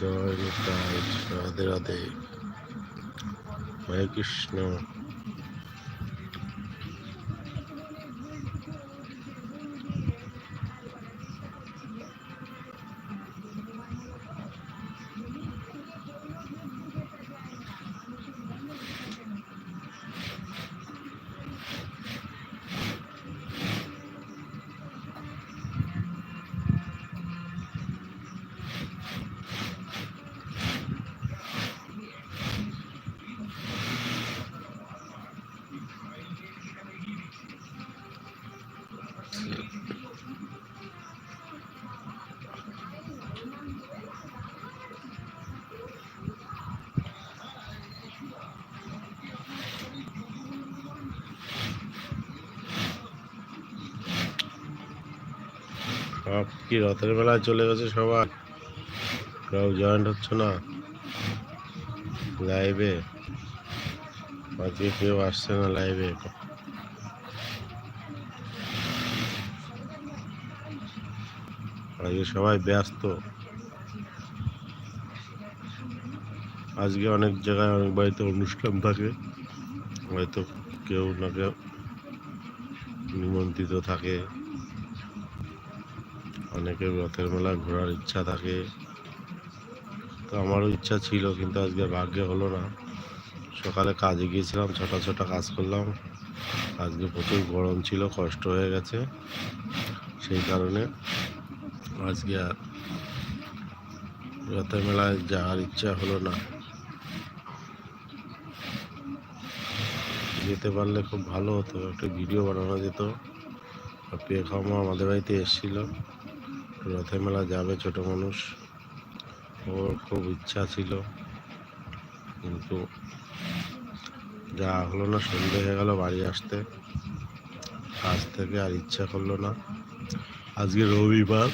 জয় নিতাই রাধে রাধে। হরে কৃষ্ণ। সব কি রথের বেলায় চলে গেছে সবাই? কেউ জয়েন্ট হচ্ছে না। লাইভে আজকে কেউ আসছে না লাইভে আজকে সবাই ব্যস্ত। আজকে অনেক জায়গায় অনেক বাড়িতে অনুষ্ঠান থাকে। হয়তো কেউ না কেউ নিমন্ত্রিত থাকে। অনেকের রথের মেলা ঘোরার ইচ্ছা থাকে। তো আমারও ইচ্ছা ছিল, কিন্তু আজকে ভাগ্যে হলো না। সকালে কাজে গিয়েছিলাম, ছটা ছটা কাজ করলাম। আজকে প্রচুর গরম ছিল, কষ্ট হয়ে গেছে। সেই কারণে আজকে আর রথের মেলায় যাওয়ার ইচ্ছা হলো না। যেতে পারলে খুব ভালো হতো, একটা ভিডিও বানানো যেত। খাওয়া আমাদের বাড়িতে এসেছিল। রথের মেলা যাবে ছোট মানুষ। ওর খুব ইচ্ছা ছিল, কিন্তু যা হলো না, সন্ধে হয়ে গেল বাড়ি আসতে। আজ থেকে আর ইচ্ছা করল না। আজকে রবিবার,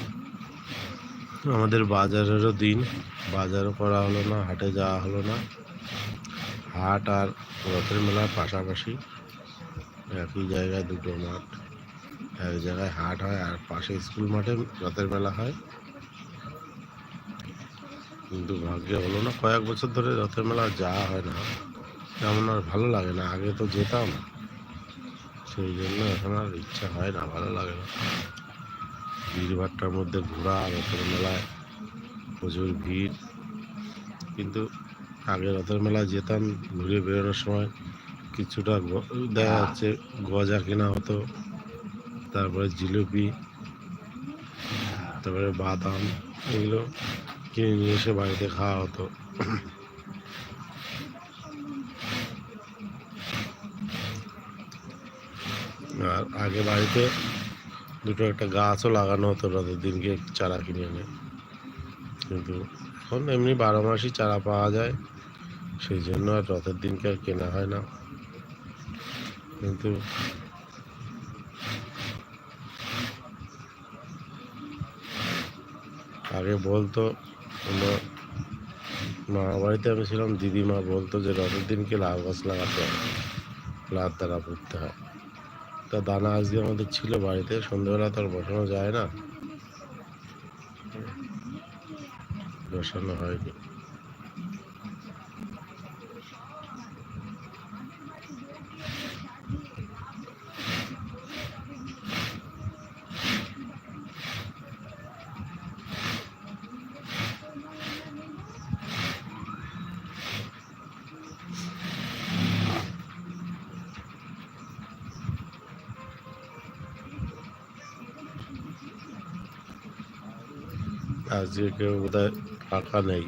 আমাদের বাজারেরও দিন। বাজারও করা হলো না, হাটে যাওয়া হলো না। হাট আর রথের মেলার পাশাপাশি একই জায়গায় দুটো মাঠ। এক জায়গায় হাট হয় আর পাশে স্কুল মাঠে রথের মেলা হয়। কিন্তু ভাগ্যে হলো না, কয়েক বছর ধরে রথের মেলা যাওয়া হয় না। তেমন আর ভালো লাগে না, আগে তো যেতাম। সেই জন্য এখন আর ইচ্ছা হয় না, ভালো লাগে না। ভিড়ভাট্টার মধ্যে ঘোরা রথের মেলায় প্রচুর ভিড়। কিন্তু আগে রথের মেলায় যেতাম, ঘুরে বেরোনোর সময় কিছুটা দেখা যাচ্ছে গজা কেনা হতো। তারপরে জিলিপি, তারপরে বাদাম, এগুলো কিনে নিয়ে এসে বাড়িতে খাওয়া হতো। আর আগে বাড়িতে দুটো একটা গাছও লাগানো হতো রথের দিনকে চারা কিনে এনে। কিন্তু এখন এমনি বারো মাসই চারা পাওয়া যায়, সেই জন্য আর রথের দিনকে আর কেনা হয় না। কিন্তু আগে বলতো আমরা মা, বাড়িতে আমি ছিলাম দিদিমা বলতো যে রথের দিনকে লাউ গাছ লাগাতে হয় লাভ দ্বারা পড়তে হয়। তা দানা আজকে আমাদের ছিল বাড়িতে সন্ধ্যেবেলা তো আর বসানো যায় না। বসানো হয়নি। আজকে কেউ বোধহয় ফাঁকা নেই।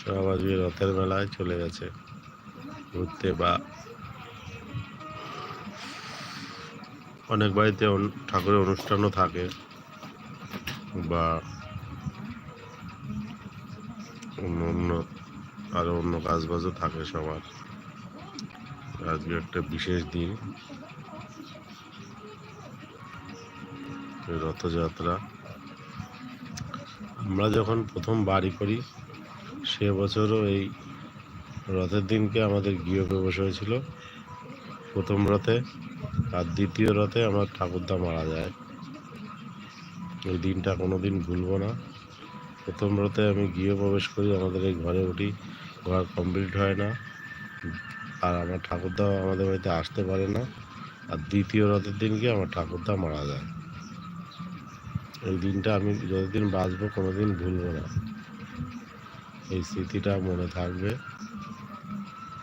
সব আজকে রথের মেলায় চলে গেছে ঘুরতে বা অনেক বাড়িতে ঠাকুরের অনুষ্ঠানও থাকে বা অন্য অন্য আরও অন্য কাজবাজও থাকে সবার। আজকে একটা বিশেষ দিন। এই রথযাত্রা। আমরা যখন প্রথম বাড়ি করি, সে বছরও এই রথের দিনকে আমাদের গৃহপ্রবেশ হয়েছিল। প্রথম রথে আর দ্বিতীয় রথে আমার ঠাকুরদা মারা যায়। ওই দিনটা কোনো দিন ভুলবো না। প্রথম রথে আমি গৃহ প্রবেশ করি, আমাদের এই ঘরে উঠি, ঘর কমপ্লিট হয় না। আর আমার ঠাকুরদা আমাদের বাড়িতে আসতে পারে না। আর দ্বিতীয় রথের দিনকে আমার ঠাকুরদা মারা যায়। এই দিনটা আমি যতদিন বাঁচবো কোনো দিন ভুলবো না। এই স্মৃতিটা মনে থাকবে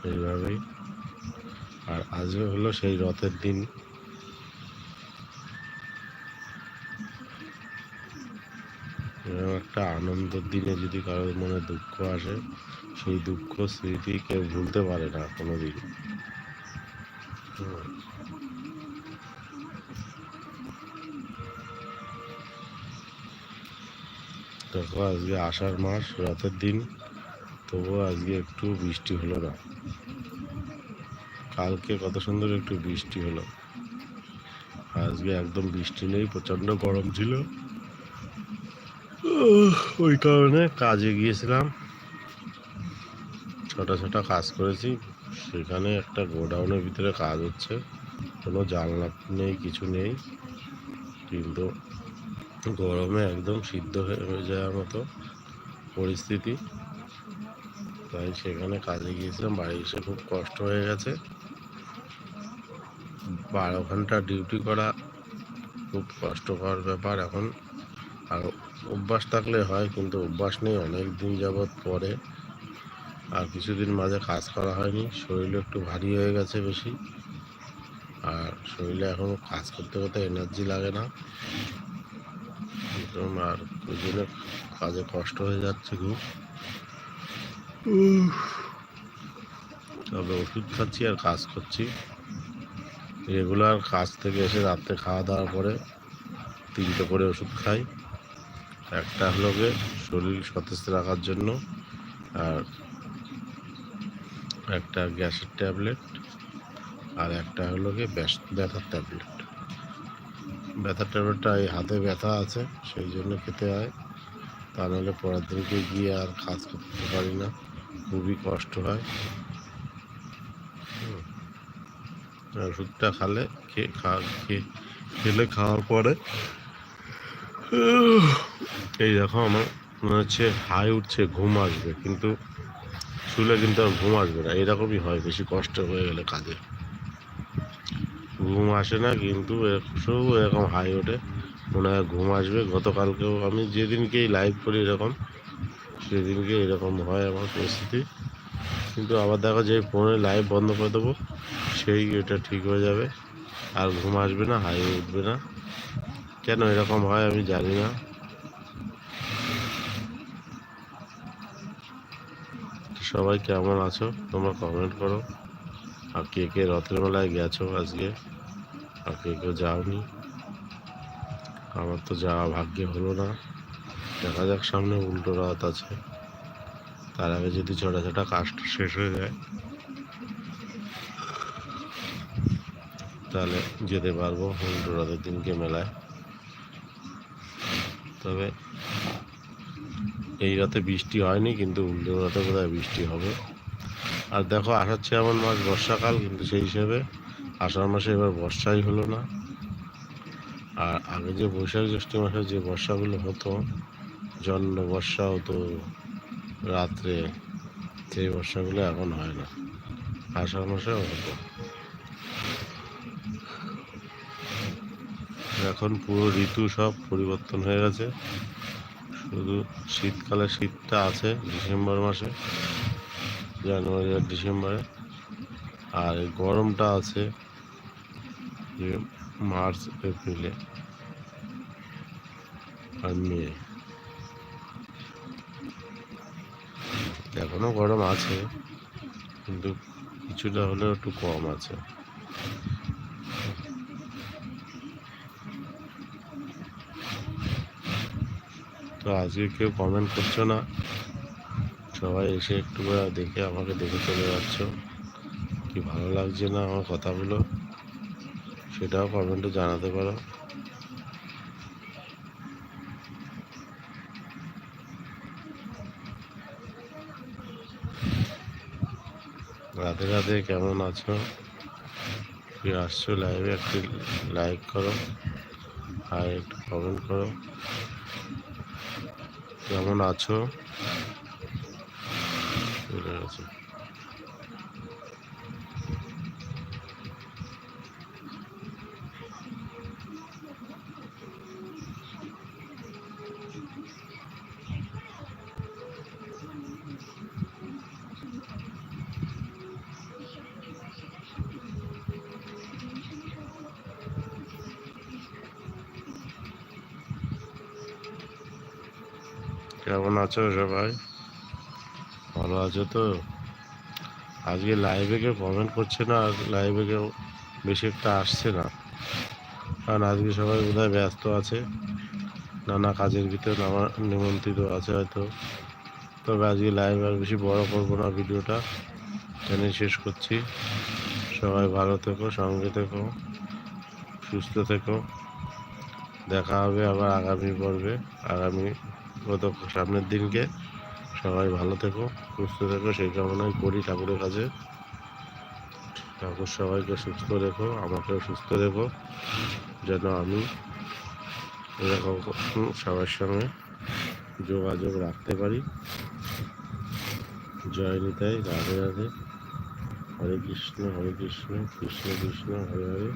এইভাবেই। আর আজকে হলো সেই রথের দিন এরকম একটা আনন্দের দিনে যদি কারোর মনে দুঃখ আসে, সেই দুঃখ, স্মৃতি কেউ ভুলতে পারে না কোনোদিন। হুম। দেখো, আজকে আষাঢ় মাস, রাতের দিন, তবুও আজকে একটু বৃষ্টি হলো না। কালকে কত সুন্দর একটু বৃষ্টি হলো। আজকে একদম বৃষ্টি নেই, প্রচণ্ড গরম ছিল। ওই কারণে কাজে গিয়েছিলাম। ছোট ছোট কাজ করেছি। সেখানে একটা গোডাউনের ভিতরে কাজ হচ্ছে। কোনো জানলা নেই, কিছু নেই। কিন্তু গরমে একদম সিদ্ধ হয়ে যাওয়ার মতো পরিস্থিতি। তাই সেখানে কাজে গিয়েছিলাম। বাড়ি এসে খুব কষ্ট হয়ে গেছে। বারো ঘণ্টা ডিউটি করা খুব কষ্টকর ব্যাপার এখন। আর অভ্যাস থাকলে হয়, কিন্তু অভ্যাস নেই, অনেক দিন যাবৎ পরে। আর কিছুদিন মাঝে কাজ করা হয়নি, শরীর একটু ভারী হয়ে গেছে বেশি। আর শরীরে এখন কাজ করতে করতে এনার্জি লাগে না। আর জন্য কাজে কষ্ট হয়ে যাচ্ছে খুব। তবে ওষুধ খাচ্ছি আর কাজ করছি। রেগুলার কাজ থেকে এসে রাত্রে খাওয়া দাওয়ার পরে তিনটে করে ওষুধ খাই। একটা হলো গিয়ে শরীর সতেজ রাখার জন্য আর একটা গ্যাসের ট্যাবলেট আর একটা হলো গিয়ে ব্যথার ট্যাবলেট। ব্যথার ট্যাবলেটটা এই হাতে ব্যথা আছে, সেই জন্য খেতে হয়। তা নাহলে পরের দিনকে গিয়ে আর কাজ করতে পারি না, খুবই কষ্ট হয়। ওষুধটা খালে, খেয়ে খা, খেয়ে, খেলে খাওয়ার পরে এই দেখো আমার মনে হচ্ছে হাই উঠছে, ঘুম আসবে, কিন্তু শুলে কিন্তু আর ঘুম আসবে না। এরকমই হয়, বেশি কষ্ট হয়ে গেলে কাজে। ঘুম আসে না, কিন্তু সব এরকম হাই ওঠে, মনে হয় ঘুম আসবে। গতকালকেও আমি যেদিনকেই লাইভ করি এরকম, সেদিনকে এরকম হয় আমার পরিস্থিতি। কিন্তু আবার দেখো যে ফোনে লাইভ বন্ধ করে দেবো, সেই এটা ঠিক হয়ে যাবে। আর ঘুম আসবে না, হাই উঠবে না। কেন এরকম হয় আমি জানি না। সবাই কেমন আছো? তোমরা কমেন্ট করো। আর কে কে রথের মেলায় গেছো আজকে? আর কে কেউ যাওনি? আমার তো যাওয়া ভাগ্যে হলো না। দেখা যাক সামনে উল্টো রথ আছে। তার আগে যদি ছোটা ছোটা কাজটা শেষ হয়ে যায়, তাহলে যেতে পারব উল্টো রথের দিনকে মেলায়। তবে এই রাতে বৃষ্টি হয়নি, কিন্তু উল্টো রাতে বোধহয় বৃষ্টি হবে। আর দেখো আসাচ্ছে এমন মাস বর্ষাকাল, কিন্তু সেই হিসেবে আষাঢ় মাসে এবার বর্ষাই হলো না। আর আগে যে বৈশাখ জ্যৈষ্ঠ মাসে যে বর্ষাগুলো হতো জন্য বর্ষা হতো রাত্রে সেই বর্ষাগুলো এখন হয় না। আষাঢ় মাসেও হতো। এখন পুরো ঋতু সব পরিবর্তন হয়ে গেছে। শুধু শীতকালে শীতটা আছে ডিসেম্বর মাসে, জানুয়ারি আর ডিসেম্বরে। আর এই গরমটা আছে যে মার্চ, এপ্রিলে আর মে। এখনও গরম আছে, কিন্তু কিছুটা হলেও একটু কম আছে। তো আজকে কেউ কমেন্ট করছ না। সবাই এসে একটু দেখে আমাকে দেখে চলে যাচ্ছ। কি ভালো লাগছে না আমার কথাগুলো? সেটাও কমেন্টে জানাতে পারো। রাধে রাধে, কেমন আছো? কে আসছো লাইভে একটি লাইক করো আর একটু কমেন্ট করো। কেমন আছো? কেমন আছো সবাই? ভালো আছো তো? আজকে লাইভে কেউ কমেন্ট করছে না আর লাইভে কেউ বেশি একটা আসছে না। কারণ আজকে সবাই বোধহয় ব্যস্ত আছে। নানা কাজের ভিতরে নানা নিমন্ত্রিত আছে হয়তো। তবে আজকে লাইভ আর বেশি বড় করব না ভিডিওটা। এখানে শেষ করছি। সবাই ভালো থেকো সঙ্গে থেকো সুস্থ থেকো। দেখা হবে আবার আগামী পর্বে আগামী গত সামনের দিনকে। সবাই ভালো থেকো, সুস্থ থেকো, সেই কামনাই করি ঠাকুরের কাছে। ঠাকুর সবাইকে সুস্থ রেখো, আমাকেও সুস্থ রেখো, যেন আমি এরকম সবার সঙ্গে যোগাযোগ রাখতে পারি। জয় নিতাই, রাধে রাধে। হরে কৃষ্ণ হরে কৃষ্ণ কৃষ্ণ কৃষ্ণ, হরে হরে।